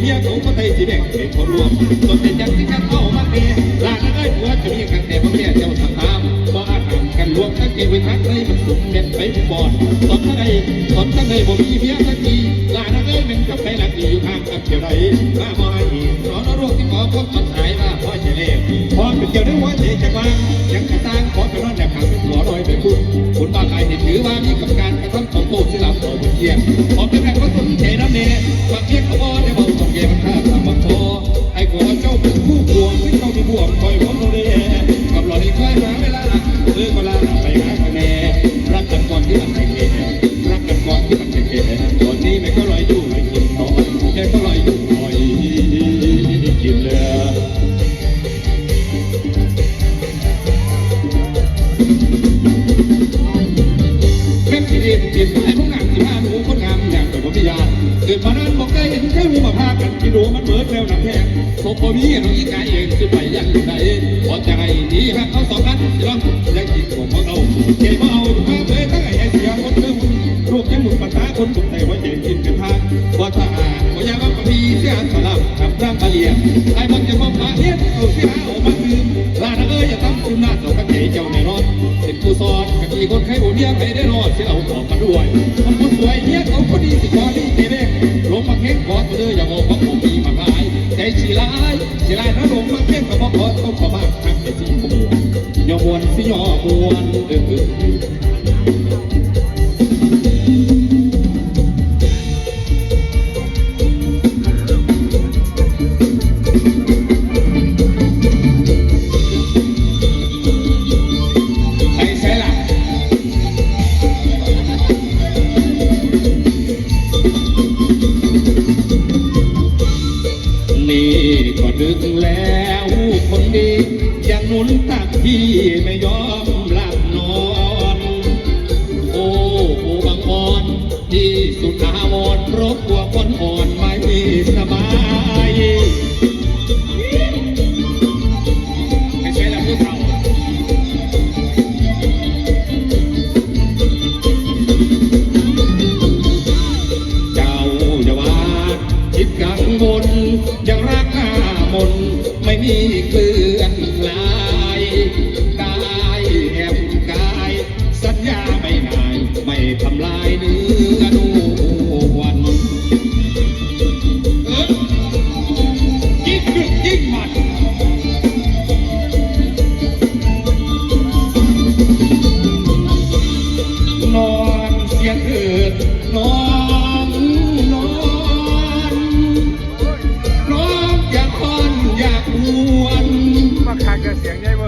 เมียเขาก็ได้สิแบ่งเป็นคนรวมตนเป็นจังที่กันเอามาเทลานเอ้ยผัวจะมีกันแต่พ่อแม่เจ้าทำตามบ่อาจทำกันรวมทั้งเกวินทักเลยมันสุดเด็ดไปทุกบอดตอนนั้นไอ้ตอนนั้นไอ้บ่มีเมียสักทีลานเอ้ยมันกับไปหลักอยู่ข้างกับเกี่ยวใดมาบ่ให้สอนรวมที่ขอพบมาถ่ายว่าพ่อจะเล่ยพอเป็นเกี่ยวด้วยหัวใจจังว่ายังกระตางขอไปนอนแนบขังเป็นหัวลอยไปพูดคุณบ้าใครเห็นถือว่ามีกับการกระทำของโตที่เราต่อเป็นเกียรติพอเป็นการก็สนใจน้ำเนบางเทียเขาบ่ได้ โซโคมีน้องอีกายเองคือไปยังอยู่ไหนพอใจดีครับเขาสองกันยังยังกินของเขาเอาเกี่ยวเอาข้าเลยทั้งไอ้เสียคนเดิมรูปยังหมุนภาษาคนสุดใจว่าเจ๋งกินกันทางว่าถ้าอ่านว่ายากว่าพีเสียสลับกับร่างบาเลียไอ้มันจะมองมาเฮ็ดเอาเสียเอามาคืนลาเอ้ยอย่าทำคุณนาต่อกับเจ๋เจ้าแน่นอนเป็นผู้สอนกับอีคนใครโอเนียงไปได้รอดเสียเอาออกมาด้วยมันผู้สวยเนี้ยเขาคนดีสิขอดีเจ๊เด็กลงมาเข่งขอตัวเด้ออย่ามองว่าผมมีมาลา ยใจชีลายชีลายนะลงมาเพียงกับอกขอต้องขอบ้างทำแต่ที่ผมยอมวนสิยอมวนเออ ก็ดึกแล้วคนดียังหนุนตักพี่ไม่ยอม ไสียงใหญ่เบอเอร์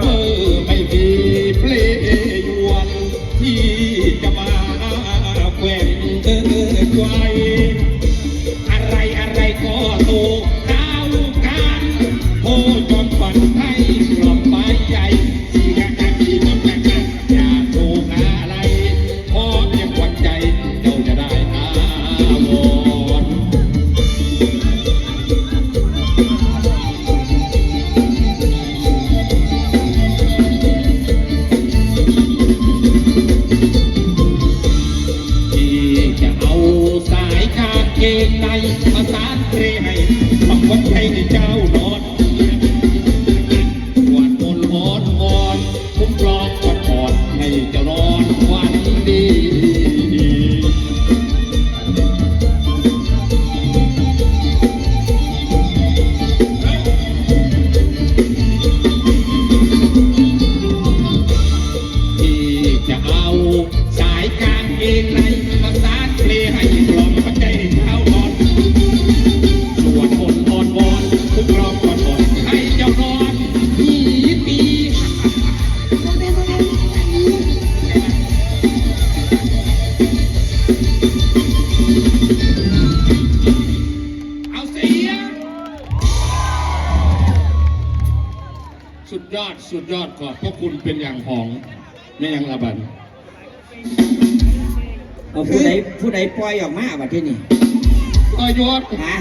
สุดยอดสุดยอดขอบพระคุณเป็นอย่างหองไม่ยังระบันเอาผู้ใดผู้ใดปล่อยออกมาบัดที่นี่ต่อยศฮะ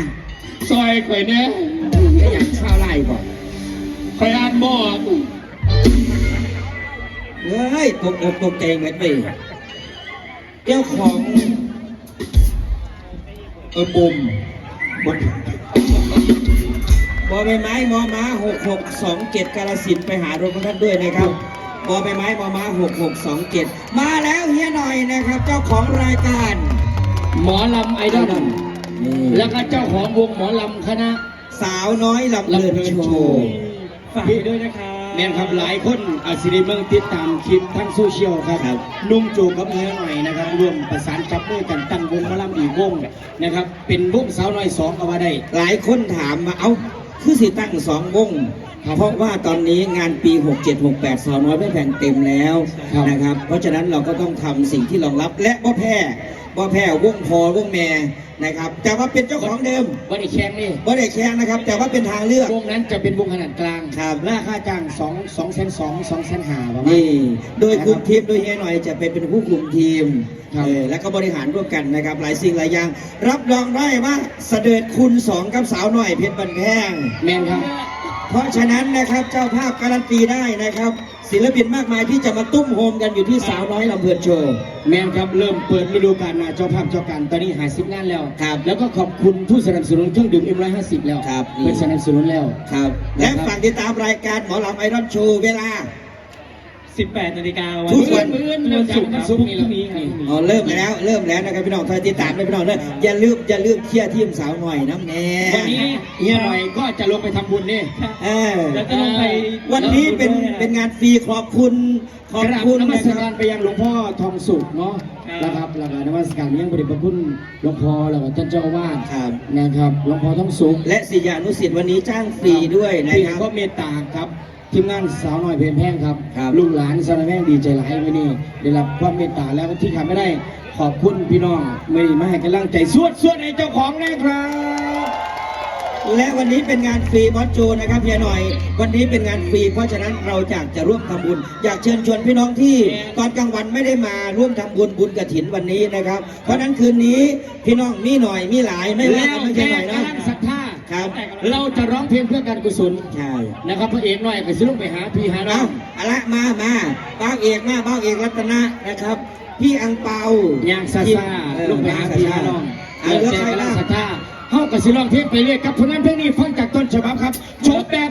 ซอยข่อยเนี่ยก็อย่างข้าวไล่ก่อนข่อยอ่านบอดเฮ้ยตกอกตกใจเหมือนไปเจ้าของเออบุมบน บอใบไม้มอม้าหกหกสองเจ็ดกาลสินธุ์ไปหารถของท่านด้วยนะครับบอใบไม้มอม้าหกหกสองเจ็ดมาแล้วเฮียหน่อยนะครับ เจ้าของรายการ หมอลำไอดอลนี่แล้วก็เจ้าของวงหมอลำคณะ สาวน้อยลำเลินโชว์ฝากด้วยนะครับแม่นครับหลายคนอาศิริเมืองติดตามคลิปทั้งโซเชียลครับนุ่มจูกับเฮียหน่อยนะครับร่วมประสานจับมือกันตั้งวงหมอลำอีกวงนะครับ เป็นวงสาวน้อยสองก็ว่าได้ หลายคนถามมาเอ้า คือสิตั้งสองวงเพราะว่าตอนนี้งานปี 67 68สาวน้อยไม่แบ่งเต็มแล้วครับนะครับ เพราะฉะนั้นเราก็ต้องทำสิ่งที่รองรับและบ่แพ้บ่แพ้วงพอวงแม่นะครับ แต่ว่าเป็นเจ้าของเดิมวันนี้แข่งนี่บ่ได้แข่งนะครับ แต่ว่าเป็นทางเลือกวงนั้นจะเป็นวงขนาดกลางครับราคาจ้างสองสองแสนสองสองแสนห้าประมาณนี่โดยคุมทีมโดยเฮียหน่อยจะเป็นเป็นผู้คุมทีมครับเออแล้วก็บริหารร่วมกันนะครับ หลายสิ่งหลายอย่าง รับรองได้ว่าเสด็จคุณสองกับสาวหน่อยเพชรบันแพงแมนครับ เพราะฉะนั้นนะครับเจ้าภาพการันตีได้นะครับ ศิลปินมากมายที่จะมาตุ้มโฮมกันอยู่ที่สาวน้อยลำเพลินโชว์ แมนครับเริ่มเปิดฤดูกาลมาเจ้าภาพเจ้าการตอนนี้หาสิบงานแล้วครับแล้วก็ขอบคุณผู้สนับสนุนเครื่องดื่ม M150 แล้วครับ เป็นสนับสนุนแล้วครับนะและครับฝากติดตามรายการหมอลำไอรอนโชว์เวลา 18นาฬิกาทุกวันมื้อวันศุกร์ครับพรุ่งนี้ครับอ๋อเริ่มแล้วเริ่มแล้วนะครับพี่น้องคอยติดตามด้วยพี่น้องด้วยอย่าลืมอย่าลืมเชียร์ทีมสาวหน่อยน้ำแน่วันนี้เฮียหน่อยก็จะลงไปทำบุญนี่เออแล้วก็ลงไปวันนี้เป็นเป็นงานฟรีขอบคุณขอบกราบคุณนมันะสคการรับไปยังหลวงพ่อทองสุขเนาะครับนะครับแล้วก็นมัสการยังพระเดชพระคุณหลวงพ่อแล้วก็ท่านเจ้าอาวาสครับนะครับหลวงพ่อทองสุขและศิษยานุศิษย์วันนี้จ้างฟรีด้วยนะที่ครับก็เมตตาครับ ทีมงานสาวน้อยเพลนแพงครับ ครับลูกหลานสาวน้อยแพงดีใจหลายวันนี้ได้รับความเมตตาแล้วที่ทำไม่ได้ขอบคุณพี่น้องไม่มาให้กำลังใจสวดสวดให้เจ้าของนะครับ และวันนี้เป็นงานฟรีบอสโจนะครับเฮียหน่อย วันนี้เป็นงานฟรีเพราะฉะนั้นเราอยากจะร่วมทำบุญ อยากเชิญชวนพี่น้องที่ ตอนกลางวันไม่ได้มาร่วมทำบุญบุญกระถินวันนี้นะครับ เพราะฉะนั้นคืนนี้พี่น้องมีหน่อยมีหลายไม่ว่าแล้วกันไม่ใช่แต่หน่อยนะกำลังศรัทธา ครับ เราจะร้องเพลงเพื่อการกุศลใช่นะครับพระเอกหน่อยก็สิลงไปหาพี่หาน้อเอางเอาละมามาบ้าวเอกมาบ้าวเอกรัตนะนะครับ พี่อังเปาย่างซาซาเออลงไปหาพี่หาน้องเอาแล้วเลือกแต่ใครกำลับ้างงศรัทธาเฮากับสิร้องเพลงไปเรื่อยกับผลงานเพลงนี้ฟังจากต้นฉบับครับโชว์แบบ